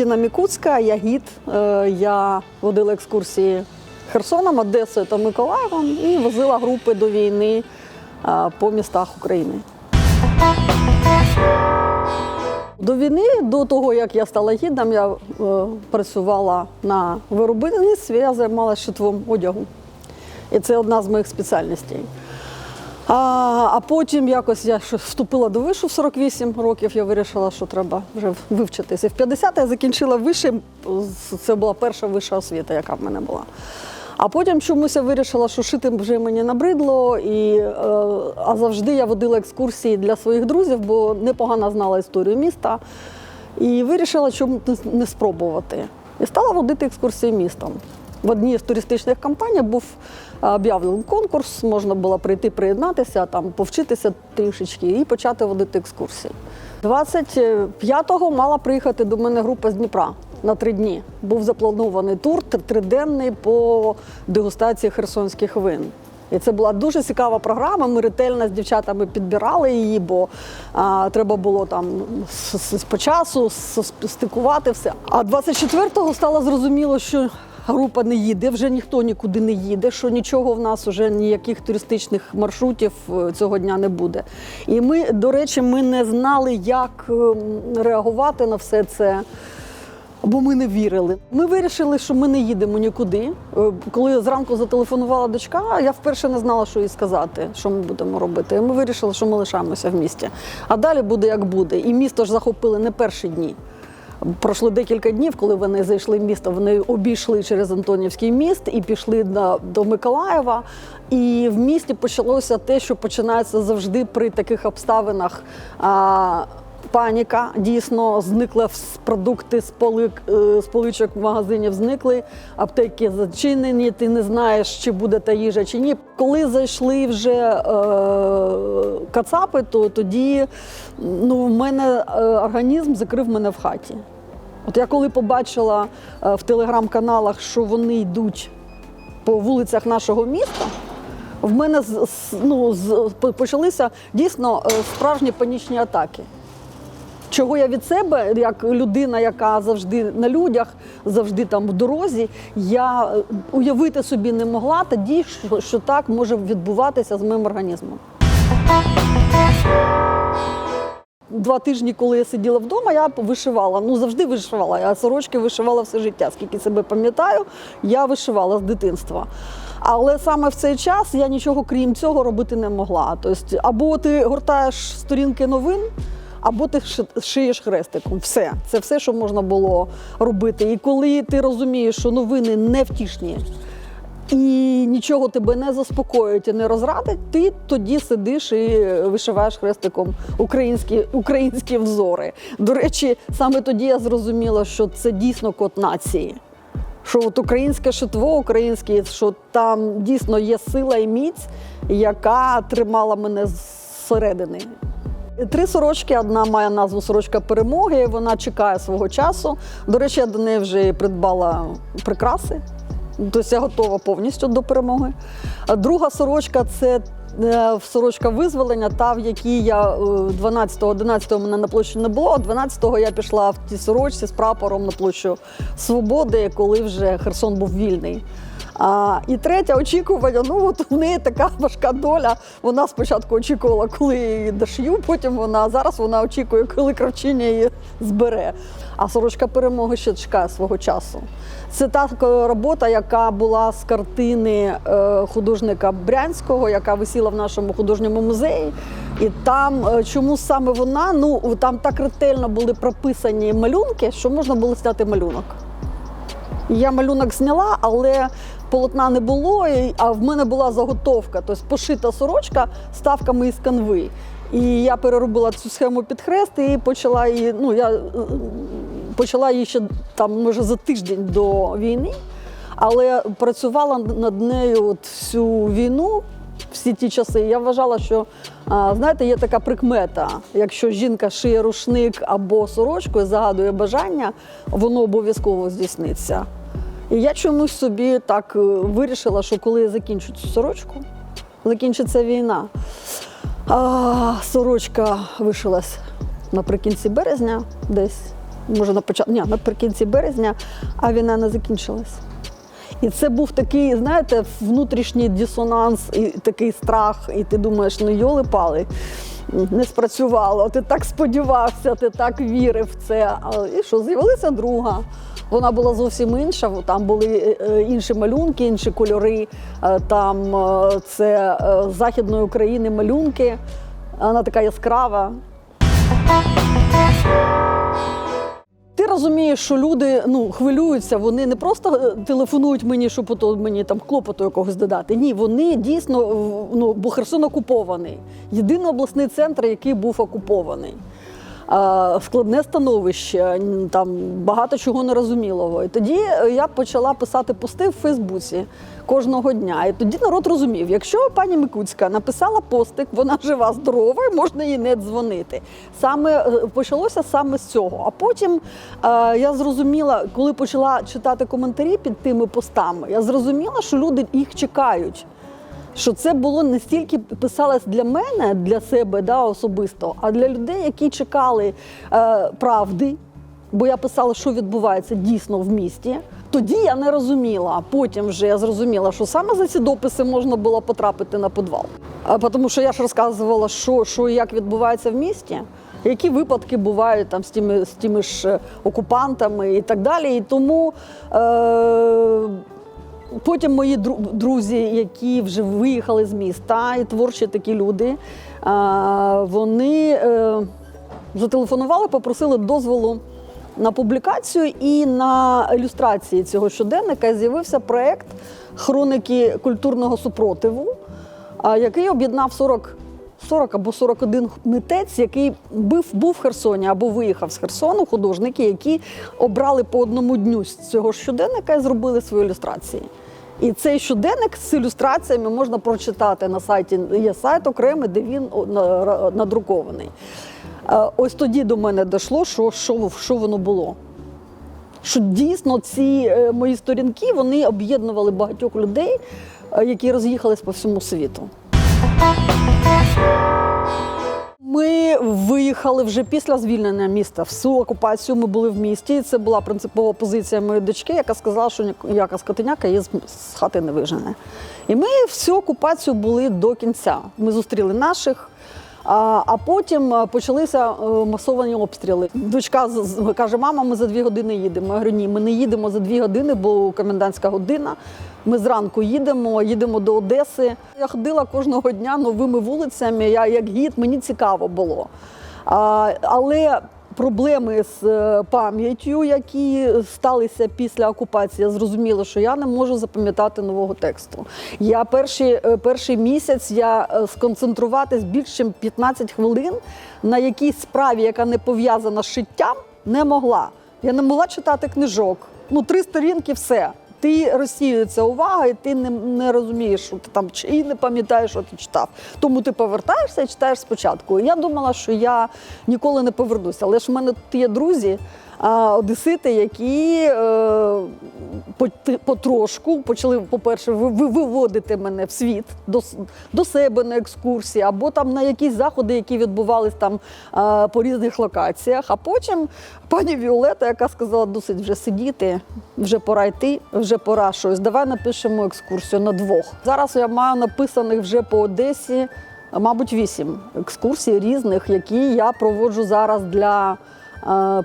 Мене Мікуцька, я гід. Е, Я водила екскурсії Херсоном, Одесою та Миколаєвом і возила групи до війни е, по містах України. До війни, до того як я стала гідом, я е, працювала на виробництві, я займалася шитвом одягу. І це одна з моїх спеціальностей. А, а потім якось я вступила до вишу в 48 років. Я вирішила, що треба вже вивчитися. В 50 я закінчила вище. Це була перша вища освіта, яка в мене була. А потім чомусь я вирішила, що шити вже мені набридло, і, е, а завжди я водила екскурсії для своїх друзів, бо непогано знала історію міста. І вирішила, чому не спробувати. І стала водити екскурсії містом. В одній з туристичних компаній був е, об'явлений конкурс, можна було прийти приєднатися, там повчитися трішечки і почати водити екскурсії. 25-го мала приїхати до мене група з Дніпра на три дні. Був запланований тур триденний по дегустації херсонських вин. І це була дуже цікава програма. Ми ретельно з дівчатами підбирали її, бо а, треба було там по часу стикувати все. А 24-го стало зрозуміло, що група не їде, вже ніхто нікуди не їде, що нічого в нас вже ніяких туристичних маршрутів е, цього дня не буде. І ми, до речі, ми не знали, як ем, реагувати на все це. Бо ми не вірили. Ми вирішили, що ми не їдемо нікуди. Е, Коли зранку зателефонувала дочка, я вперше не знала, що їй сказати, що ми будемо робити. Ми вирішили, що ми лишаємося в місті. А далі буде як буде. І місто ж захопили не перші дні. Пройшло декілька днів, коли вони зайшли в місто. Вони обійшли через Антонівський міст і пішли на, до Миколаєва. І в місті почалося те, що починається завжди при таких обставинах. А, Паніка дійсно зникли продукти з полик е, з поличок магазинів. Зникли, аптеки зачинені. Ти не знаєш, чи буде та їжа, чи ні. Коли зайшли вже е, кацапи, то тоді ну, в мене е, організм закрив мене в хаті. От я коли побачила е, в телеграм-каналах, що вони йдуть по вулицях нашого міста, в мене з- ну, з- почалися дійсно е, справжні панічні атаки. Чого я від себе, як людина, яка завжди на людях, завжди там в дорозі, я е, уявити собі не могла тоді, що, що так може відбуватися з моїм організмом. Два тижні, коли я сиділа вдома, я вишивала. Ну завжди вишивала. Я сорочки вишивала все життя. Скільки себе пам'ятаю, я вишивала з дитинства. Але саме в цей час я нічого крім цього робити не могла. Тобто, або ти гортаєш сторінки новин, або ти шиєш хрестиком. Все. Це все, що можна було робити. І коли ти розумієш, що новини невтішні, і нічого тебе не заспокоїть і не розрадить, ти тоді сидиш і вишиваєш хрестиком українські, українські взори. До речі, саме тоді я зрозуміла, що це дійсно код нації. Що от українське шитво, українське, що там дійсно є сила і міць, яка тримала мене зсередини. Три сорочки. Одна має назву Сорочка перемоги. Вона чекає свого часу. До речі, я до неї вже придбала прикраси. Тобто я готова повністю до перемоги. Друга сорочка це е, сорочка визволення, та в якій я е, 12-го, 11-го мене на площі не було, а 12-го я пішла в тій сорочці з прапором на площу Свободи, коли вже Херсон був вільний. А, і третє очікування. Ну от у неї така важка доля. Вона спочатку очікувала, коли її дошью, потім вона зараз вона очікує, коли кравчиня її збере. А сорочка перемоги ще чекає свого часу. Це та е, робота, яка була з картини е, художника Брянського, яка висіла в нашому художньому музеї. І там е, чому саме вона? Ну там так ретельно були прописані малюнки, що можна було зняти малюнок. Я малюнок зняла, але полотна не було, а в мене була заготовка, тобто пошита сорочка ставками із канви. І я переробила цю схему під хрест і почала її. Ну я е, почала її ще там, може, за тиждень до війни, але працювала над нею от всю війну. Всі ті часи я вважала, що знаєте, є така прикмета. Якщо жінка шиє рушник або сорочку і загадує бажання, воно обов'язково здійсниться. І я чомусь собі так е, вирішила, що коли я закінчу цю сорочку, закінчиться війна. А, сорочка вишилась наприкінці березня, десь може на початку, ні, наприкінці березня, а війна не закінчилась. І це був такий, знаєте, внутрішній дисонанс і такий страх. І ти думаєш, ну йоли пали. Не спрацювало, ти так сподівався, ти так вірив в це. І що, з'явилася друга. Вона була зовсім інша. Там були е, інші малюнки, інші кольори. Е, Там е, це е, Західної України малюнки. Вона така яскрава. Ти розумієш, що люди ну, хвилюються, вони не просто е, телефонують мені, щоб ото мені там клопоту якогось додати. Ні, вони дійсно, ну, бо Херсон окупований. Єдиний обласний центр, який був окупований. Складне становище, там багато чого нерозумілого. І тоді е, я почала писати пости в Фейсбуці кожного дня. І тоді народ розумів, якщо пані Микуцька написала постик, вона жива, здорова, і можна їй не дзвонити. Саме е, почалося саме з цього. А потім е, я зрозуміла, коли почала читати коментарі під тими постами, я зрозуміла, що люди їх чекають що це було не стільки писалось для мене, для себе да, особисто, а для людей, які чекали е, правди. Бо я писала, що відбувається дійсно в місті. Тоді я не розуміла, потім вже я зрозуміла, що саме за ці дописи можна було потрапити на підвал. Тому що я ж розказувала, що, що і як відбувається в місті, які випадки бувають там з тими, з тими ж е, окупантами і так далі. І тому е, Потім мої друзі, які вже виїхали з міста, і творчі такі люди, вони е, зателефонували, попросили дозволу на публікацію і на ілюстрації цього щоденника. З'явився проект хроники культурного супротиву, який об'єднав 40 40 або 41 митець, який був, був в Херсоні або виїхав з Херсону, художники, які обрали по одному дню з цього щоденника і зробили свої ілюстрації. І цей щоденник з ілюстраціями можна прочитати на сайті. Є сайт окремий, де він надрукований. Е, Ось тоді до мене дійшло, що, що, що воно було. Що дійсно ці е, мої сторінки вони об'єднували багатьох людей, е, які роз'їхались по всьому світу. Ми виїхали вже після звільнення міста. Всю окупацію ми були в місті. І це була принципова позиція моєї дочки, яка сказала, що ніяка скотиняка її з хати не вижене. І ми всю окупацію були до кінця. Ми зустріли наших. А, потім е, почалися е, масовані обстріли. Дочка каже: мама, ми за дві години їдемо. Я говорю, ні, ми не їдемо за дві години, бо комендантська година. Ми зранку їдемо, їдемо до Одеси. Я ходила кожного дня новими вулицями. Я як гід, мені цікаво було. Але проблеми з е, пам'яттю, які сталися після окупації, я зрозуміла, що я не можу запам'ятати нового тексту. Я перший, е, перший місяць я е, сконцентруватись більше ніж 15 хвилин на якійсь справі, яка не пов'язана з шиттям, не могла. Я не могла читати книжок. Ну, три сторінки, все. Ти розсіюється увага, і ти не, не розумієш, що ти там чи не пам'ятаєш, що ти читав. Тому ти повертаєшся і читаєш спочатку. Я думала, що я ніколи не повернуся. Але ж в мене тут є друзі, а, одесити, які е, потрошку почали, по-перше, ви- ви- виводити мене в світ до, себе на екскурсії, або там на якісь заходи, які відбувались там е, по різних локаціях. А потім пані Віолета, яка сказала, досить вже сидіти, вже пора йти, вже пора щось. Давай напишемо екскурсію на двох. Зараз я маю написаних вже по Одесі. Мабуть, вісім екскурсій різних, які я проводжу зараз для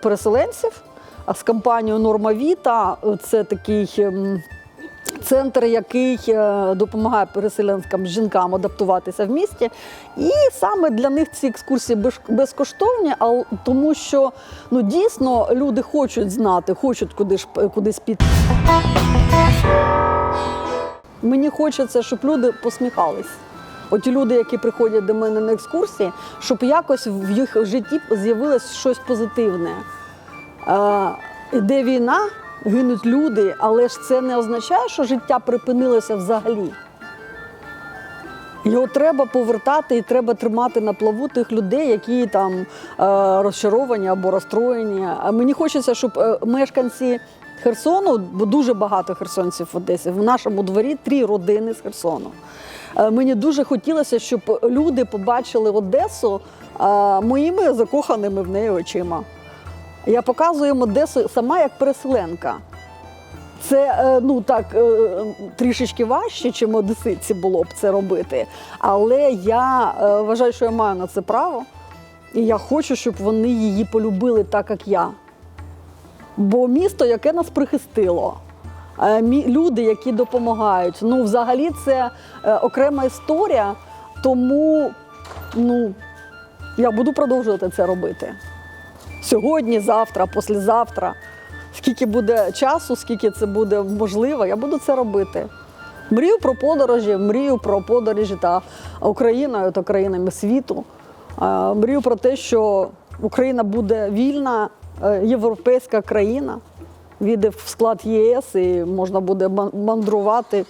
переселенців А з компанією Норма Віта. Це такий ем, центр, який е, допомагає переселенським жінкам адаптуватися в місті. І саме для них ці екскурсії безкоштовні, тому що ну дійсно люди хочуть знати, хочуть куди ж кудись піти. Мені хочеться, щоб люди посміхались. Оті люди, які приходять до мене на екскурсії, щоб якось в їх житті з'явилось щось позитивне. Іде війна, гинуть люди, але ж це не означає, що життя припинилося взагалі. Його треба повертати і треба тримати на плаву тих людей, які там е, розчаровані або розстроєні. А мені хочеться, щоб е, мешканці Херсону, бо дуже багато херсонців в Одесі, в нашому дворі три родини з Херсону. Е, мені дуже хотілося, щоб люди побачили Одесу моїми закоханими в неї очима. Я показую їм Одесу сама як переселенка. Це е, ну так е, трішечки важче, чим одеситці було б це робити. Але я е, вважаю, що я маю на це право, і я хочу, щоб вони її полюбили так, як я. Бо місто, яке нас прихистило, люди, які допомагають. Ну, взагалі, це окрема історія, тому ну, я буду продовжувати це робити. Сьогодні, завтра, післязавтра. Скільки буде часу, скільки це буде можливо, я буду це робити. Мрію про подорожі, мрію про подорожі та Україною та країнами світу. Е, Мрію про те, що Україна буде вільна, е, європейська країна, війде в склад ЄС і можна буде ман- мандрувати